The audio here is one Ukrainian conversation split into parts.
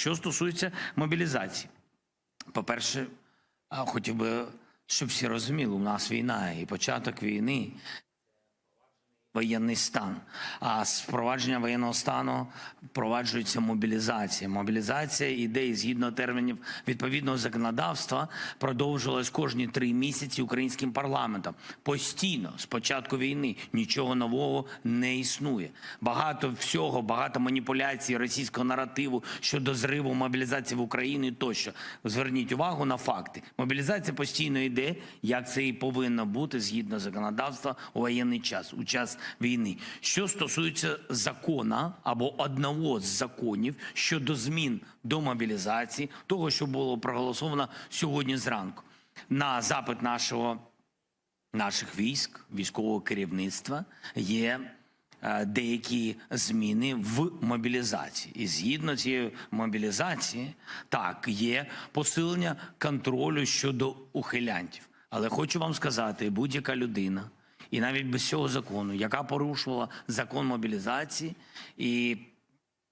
Що стосується мобілізації, по-перше, хотів би, щоб всі розуміли, у нас війна і початок війни. Воєнний стан. А з впровадження воєнного стану впроваджується мобілізація. Мобілізація ідеї згідно термінів відповідного законодавства продовжувалась кожні три місяці українським парламентом. Постійно з початку війни нічого нового не існує. Багато всього, багато маніпуляцій російського наративу щодо зриву мобілізації в Україні. Тощо зверніть увагу на факти. Мобілізація постійно йде, як це і повинно бути згідно законодавства у воєнний час, у час війни. Що стосується закона або одного з законів щодо змін до мобілізації, того, що було проголосовано сьогодні зранку, на запит нашого наших військ, військового керівництва є е, деякі зміни в мобілізації. І згідно цієї мобілізації, так, є посилення контролю щодо ухилянтів. Але хочу вам сказати, будь-яка людина, і навіть без цього закону, яка порушувала закон мобілізації і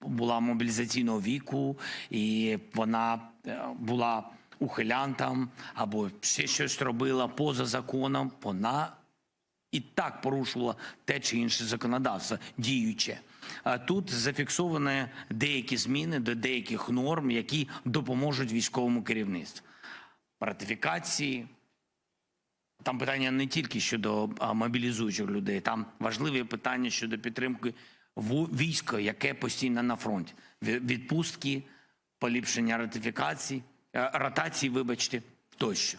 була мобілізаційного віку, і вона е, була ухилянтом або ще щось робила поза законом, вона і так порушувала те чи інше законодавство діюче. Тут зафіксовані деякі зміни до деяких норм, які допоможуть військовому керівництву. Ратифікації, там питання не тільки щодо мобілізуючих людей, там важливі питання щодо підтримки війська, яке постійно на фронті. Ві- Відпустки, поліпшення ратифікацій, е, ротації, вибачте, тощо.